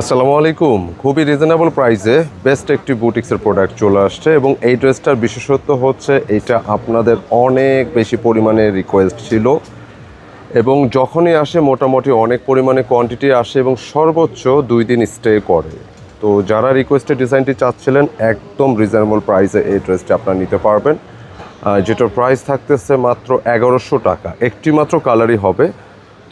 আসসালামু আলাইকুম। খুবই রিজনেবল প্রাইসে বেস্ট একটি বুটিক্সের প্রোডাক্ট চলে আসছে এবং এই ড্রেসটার বিশেষত্ব হচ্ছে এটা আপনাদের অনেক বেশি পরিমাণে রিকোয়েস্ট ছিল এবং যখনই আসে মোটামুটি অনেক পরিমাণে কোয়ান্টিটি আসে এবং সর্বোচ্চ দুই দিন স্টে করে। তো যারা রিকোয়েস্টের ডিজাইনটি চাচ্ছিলেন, একদম রিজনেবল প্রাইসে এই ড্রেসটি আপনারা নিতে পারবেন। যেটার প্রাইস থাকতেছে মাত্র এগারোশো টাকা। একটি মাত্র কালারই হবে।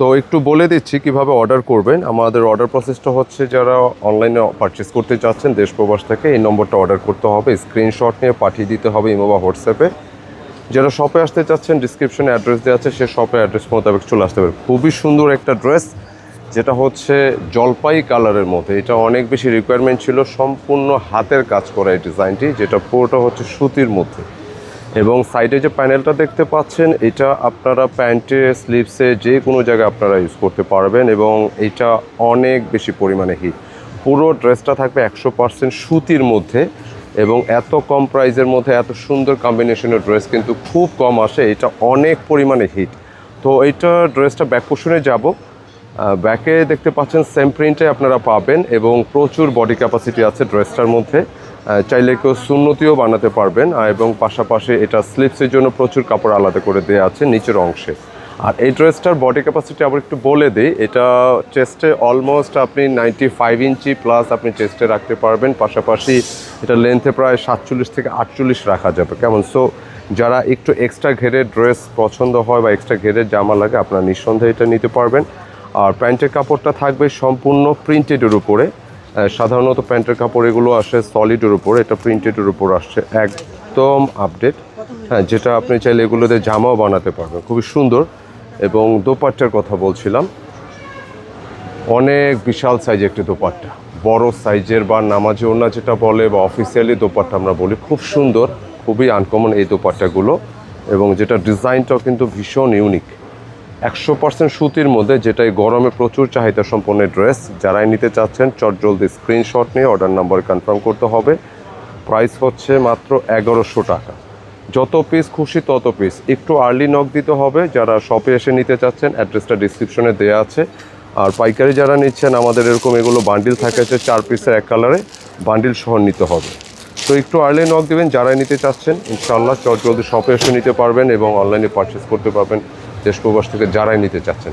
তো একটু বলে দিচ্ছি কীভাবে অর্ডার করবেন। আমাদের অর্ডার প্রসেসটা হচ্ছে যারা অনলাইনে পারচেস করতে চাচ্ছেন, দেশ প্রবাস থেকে এই নম্বরটা অর্ডার করতে হবে। স্ক্রিনশট নিয়ে পাঠিয়ে দিতে হবে ইমো বা হোয়াটসঅ্যাপে যারা শপে আসতে চাচ্ছেন ডিসক্রিপশনে অ্যাড্রেস দেওয়া আছে, সে শপে অ্যাড্রেস মোতাবেক চলে আসতে পারে। খুবই সুন্দর একটা ড্রেস যেটা হচ্ছে জলপাই কালারের মধ্যে। এটা অনেক বেশি রিকোয়ারমেন্ট ছিল, সম্পূর্ণ হাতের কাজ করা এই ডিজাইনটি যেটা পুরোটা হচ্ছে সুতির মধ্যে। এবং সাইডে যে প্যানেলটা দেখতে পাচ্ছেন, এটা আপনারা প্যান্টে স্লিপসে যে কোনো জায়গায় আপনারা ইউজ করতে পারবেন এবং এটা অনেক বেশি পরিমাণে হিট পুরো ড্রেসটা থাকবে একশো পার্সেন্ট সুতির মধ্যে এবং এত কম প্রাইসের মধ্যে এত সুন্দর কম্বিনেশনের ড্রেস কিন্তু খুব কম আসে, এটা অনেক পরিমাণে হিট তো এইটা ড্রেসটা ব্যাক পোষণে যাব। ব্যাকে দেখতে পাচ্ছেন সেম প্রিন্টে আপনারা পাবেন এবং প্রচুর বডি ক্যাপাসিটি আছে ড্রেসটার মধ্যে। চাইলে কেউ সুন্নতিও বানাতে পারবেন এবং পাশাপাশি এটা স্লিপসের জন্য প্রচুর কাপড় আলাদা করে দেওয়া আছে নিচের অংশে। আর এই ড্রেসটার বডি ক্যাপাসিটি আবার একটু বলে দিই, এটা চেস্টে অলমোস্ট আপনি নাইনটি ফাইভ ইঞ্চি প্লাস আপনি চেস্টে রাখতে পারবেন, পাশাপাশি এটা লেন্থে প্রায় সাতচল্লিশ থেকে আটচল্লিশ রাখা যাবে। কেমন? সো যারা একটু এক্সট্রা ঘেরের ড্রেস পছন্দ হয় বা এক্সট্রা ঘেরের জামা লাগে, আপনারা নিঃসন্দেহে এটা নিতে পারবেন। আর প্যান্টের কাপড়টা থাকবে সম্পূর্ণ প্রিন্টেডের উপরে। সাধারণত প্যান্টের কাপড় এগুলো আসে সলিডের উপর, এটা প্রিন্টেডের উপর আসছে। একদম আপডেট হ্যাঁ যেটা আপনি চাইলে এগুলোতে জামাও বানাতে পারবেন। খুবই সুন্দর এবং দোপাট্টার কথা বলছিলাম। অনেক বিশাল সাইজ একটি দোপাট্টা। বড় সাইজের বা নামাজি ওনা যেটা বলে বা অফিসিয়ালি দোপাট্টা আমরা বলি, খুব সুন্দর, খুবই আনকমন এই দোপাট্টাগুলো এবং যেটা ডিজাইনটাও কিন্তু ভীষণ ইউনিক একশো পার্সেন্ট সুতির মধ্যে যেটা এই গরমে প্রচুর চাহিদা সম্পন্ন ড্রেস, যারাই নিতে চাচ্ছেন, চট জলদি স্ক্রিনশট নিয়ে অর্ডার নাম্বার কনফার্ম করতে হবে। প্রাইস হচ্ছে মাত্র এগারোশো টাকা। যত পিস খুশি তত পিস একটু আর্লি নক দিতে হবে। যারা শপে এসে নিতে চাচ্ছেন অ্যাড্রেসটা ডিসক্রিপশনে দেওয়া আছে। আর পাইকারি যারা নিচ্ছেন, আমাদের এরকম এগুলো বান্ডিল থাকে চার পিসের এক কালারে বান্ডিল সহ নিতে হবে। তো একটু আর্লি নক দেবেন, যারাই নিতে চাচ্ছেন, ইনশাআল্লাহ চট জলদি শপে এসে নিতে পারবেন এবং অনলাইনে পারচেস করতে পারবেন, দেশ প্রবাস থেকে যারাই নিতে চাচ্ছেন।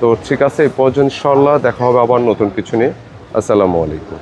তো ঠিক আছে, এই পর্যন্ত ইনশাআল্লাহ, দেখা হবে আবার নতুন কিছু নিয়ে। আসসালামু আলাইকুম।